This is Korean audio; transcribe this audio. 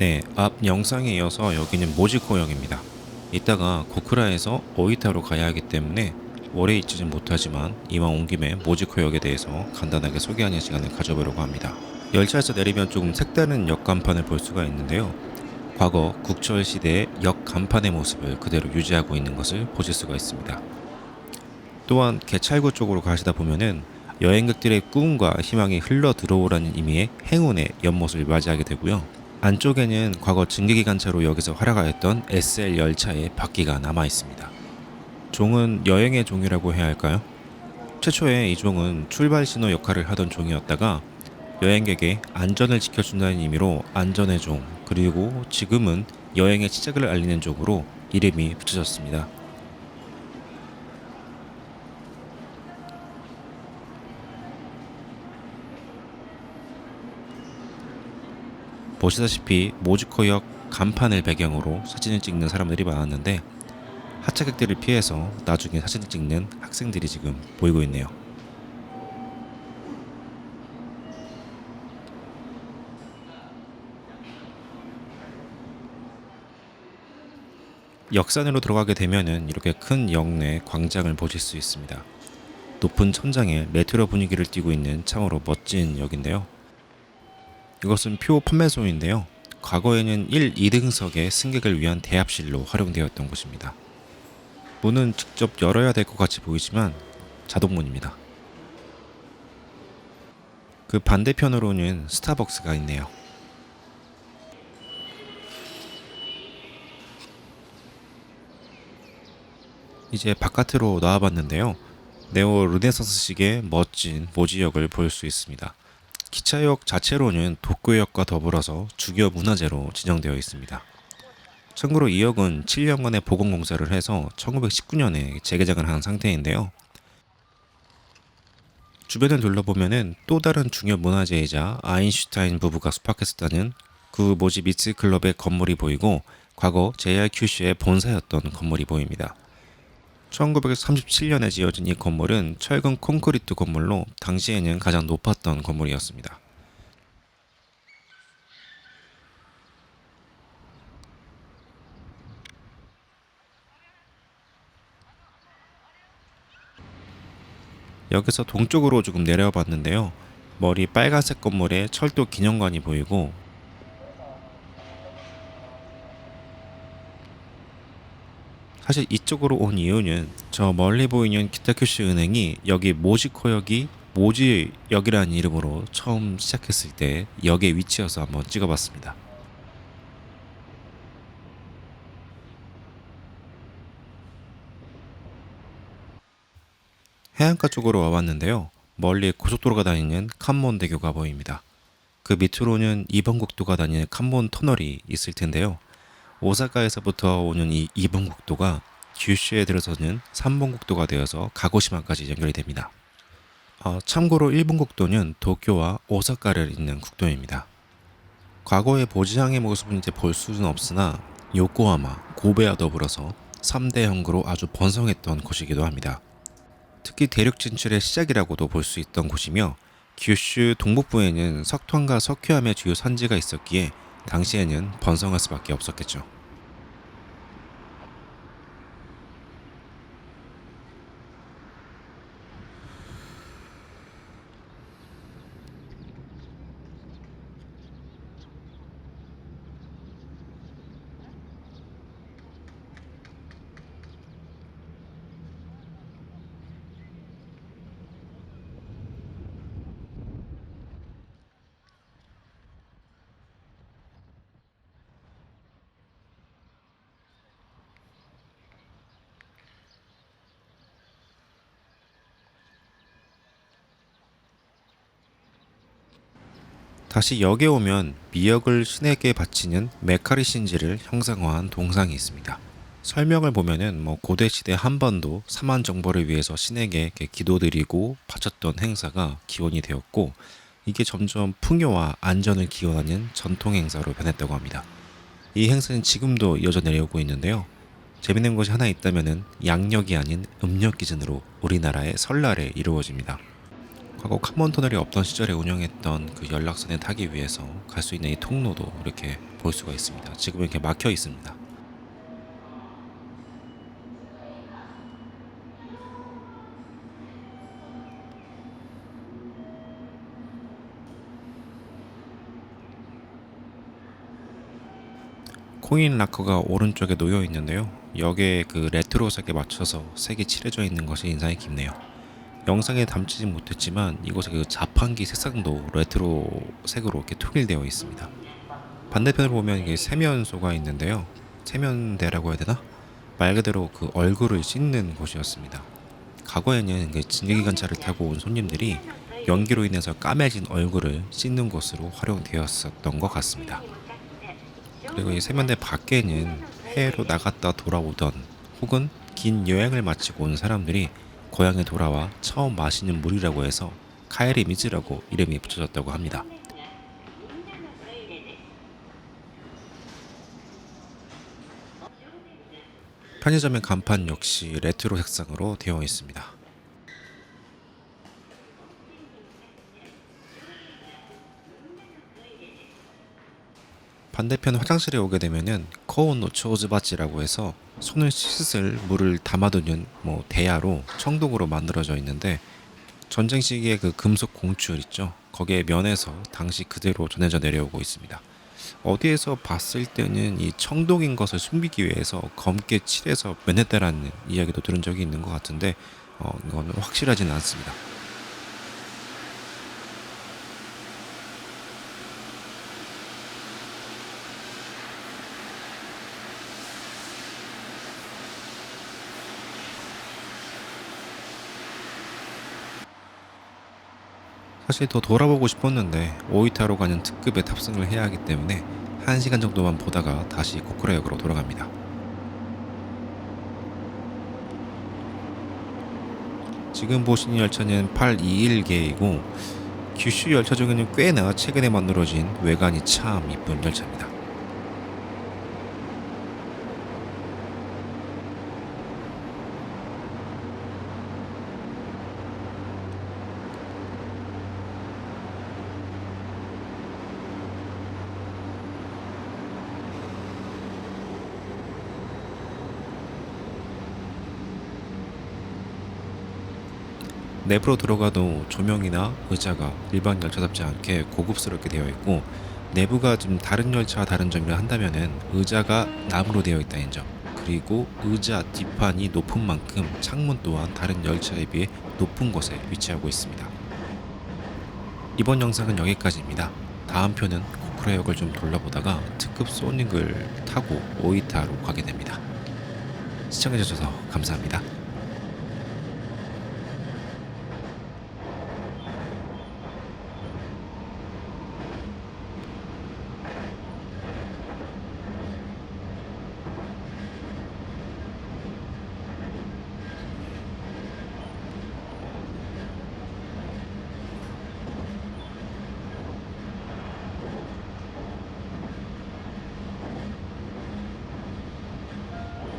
네, 앞 영상에 이어서 여기는 모지코역입니다. 이따가 고쿠라에서 오이타로 가야 하기 때문에 오래 있지는 못하지만 이왕 온 김에 모지코역에 대해서 간단하게 소개하는 시간을 가져보려고 합니다. 열차에서 내리면 조금 색다른 역 간판을 볼 수가 있는데요. 과거 국철 시대의 역 간판의 모습을 그대로 유지하고 있는 것을 보실 수가 있습니다. 또한 개찰구 쪽으로 가시다 보면은 여행객들의 꿈과 희망이 흘러 들어오라는 의미의 행운의 연못을 맞이하게 되고요. 안쪽에는 과거 증기기관차로 여기서 활약하였던 SL 열차의 바퀴가 남아 있습니다. 종은 여행의 종이라고 해야 할까요? 최초에 이 종은 출발 신호 역할을 하던 종이었다가 여행객의 안전을 지켜준다는 의미로 안전의 종 그리고 지금은 여행의 시작을 알리는 종으로 이름이 붙여졌습니다. 보시다시피 모즈코역 간판을 배경으로 사진을 찍는 사람들이 많았는데 하차객들을 피해서 나중에 사진을 찍는 학생들이 지금 보이고 있네요. 역산으로 들어가게 되면은 이렇게 큰 역내 광장을 보실 수 있습니다. 높은 천장에 메트로 분위기를 띠고 있는 참으로 멋진 역인데요. 이것은 표 판매소인데요. 과거에는 1, 2등석의 승객을 위한 대합실로 활용되었던 곳입니다. 문은 직접 열어야 될 것 같이 보이지만 자동문입니다. 그 반대편으로는 스타벅스가 있네요. 이제 바깥으로 나와봤는데요. 네오 르네상스식의 멋진 모지역을 볼 수 있습니다. 기차역 자체로는 도쿄역과 더불어서 주요 문화재로 지정되어 있습니다. 참고로 이 역은 7년간의 보건공사를 해서 1919년에 재개장을 한 상태인데요. 주변을 둘러보면은 또 다른 중요 문화재이자 아인슈타인 부부가 숙박했었다는 그 모지 미츠 클럽의 건물이 보이고 과거 JRQC의 본사였던 건물이 보입니다. 1937년에 지어진 이 건물은 철근 콘크리트 건물로 당시에는 가장 높았던 건물이었습니다. 여기서 동쪽으로 조금 내려와 봤는데요. 머리 빨간색 건물에 철도 기념관이 보이고 사실 이쪽으로 온 이유는 저 멀리 보이는 기타큐시 은행이 여기 모지코역이 모지역이라는 이름으로 처음 시작했을 때 역에 위치해서 한번 찍어봤습니다. 해안가 쪽으로 와봤는데요. 멀리 고속도로가 다니는 칸몬 대교가 보입니다. 그 밑으로는 2번 국도가 다니는 칸몬 터널이 있을 텐데요. 오사카에서부터 오는 이 2번 국도가 규슈에 들어서는 3번 국도가 되어서 가고시마까지 연결이 됩니다. 어, 참고로 1번 국도는 도쿄와 오사카를 잇는 국도입니다. 과거의 보지항의 모습은 이제 볼 수는 없으나 요코하마, 고베와 더불어서 3대 항구로 아주 번성했던 곳이기도 합니다. 특히 대륙 진출의 시작이라고도 볼 수 있던 곳이며 규슈 동북부에는 석탄과 석회암의 주요 산지가 있었기에 당시에는 번성할 수밖에 없었겠죠. 다시 역에 오면 미역을 신에게 바치는 메카리 신지를 형상화한 동상이 있습니다. 설명을 보면은 뭐 고대 시대 한반도 사만 정벌을 위해서 신에게 기도드리고 바쳤던 행사가 기원이 되었고 이게 점점 풍요와 안전을 기원하는 전통 행사로 변했다고 합니다. 이 행사는 지금도 이어져 내려오고 있는데요. 재밌는 것이 하나 있다면은 양력이 아닌 음력 기준으로 우리나라의 설날에 이루어집니다. 과거 카몬 터널이 없던 시절에 운영했던 그 연락선에 타기 위해서 갈 수 있는 이 통로도 이렇게 볼 수가 있습니다. 지금 이렇게 막혀 있습니다. 코인 락커가 오른쪽에 놓여 있는데요. 역의 그 레트로색에 맞춰서 색이 칠해져 있는 것이 인상이 깊네요. 영상에 담지 못했지만 이곳의 그 자판기 색상도 레트로 색으로 이렇게 통일되어 있습니다. 반대편을 보면 이게 세면소가 있는데요. 세면대라고 해야 되나? 말 그대로 그 얼굴을 씻는 곳이었습니다. 과거에는 그 진격기관차를 타고 온 손님들이 연기로 인해서 까매진 얼굴을 씻는 곳으로 활용되었었던 것 같습니다. 그리고 이 세면대 밖에는 해외로 나갔다 돌아오던 혹은 긴 여행을 마치고 온 사람들이 고향에 돌아와 처음 마시는 물이라고 해서 카에리 미즈라고 이름이 붙여졌다고 합니다. 편의점의 간판 역시 레트로 색상으로 되어 있습니다. 반대편 화장실에 오게 되면은 코온 노초즈바치라고 해서 손을 씻을 물을 담아두는 뭐 대야로 청동으로 만들어져 있는데 전쟁 시기에 그 금속 공출 있죠. 거기에 면에서 당시 그대로 전해져 내려오고 있습니다. 어디에서 봤을 때는 이 청동인 것을 숨기기 위해서 검게 칠해서 면했다라는 이야기도 들은 적이 있는 것 같은데 어, 이거는 확실하지는 않습니다. 사실 더 돌아보고 싶었는데 오이타로 가는 특급에 탑승을 해야 하기 때문에 1시간 정도만 보다가 다시 고쿠라역으로 돌아갑니다. 지금 보시는 열차는 821계이고 규슈 열차 중에는 꽤나 최근에 만들어진 외관이 참 이쁜 열차입니다. 내부로 들어가도 조명이나 의자가 일반 열차답지 않게 고급스럽게 되어 있고 내부가 좀 다른 열차와 다른 점이라 한다면은 의자가 나무로 되어 있다는 점 그리고 의자 뒷판이 높은 만큼 창문 또한 다른 열차에 비해 높은 곳에 위치하고 있습니다. 이번 영상은 여기까지입니다. 다음 편은 고쿠라역을 좀 돌려보다가 특급 소닉을 타고 오이타로 가게 됩니다. 시청해주셔서 감사합니다.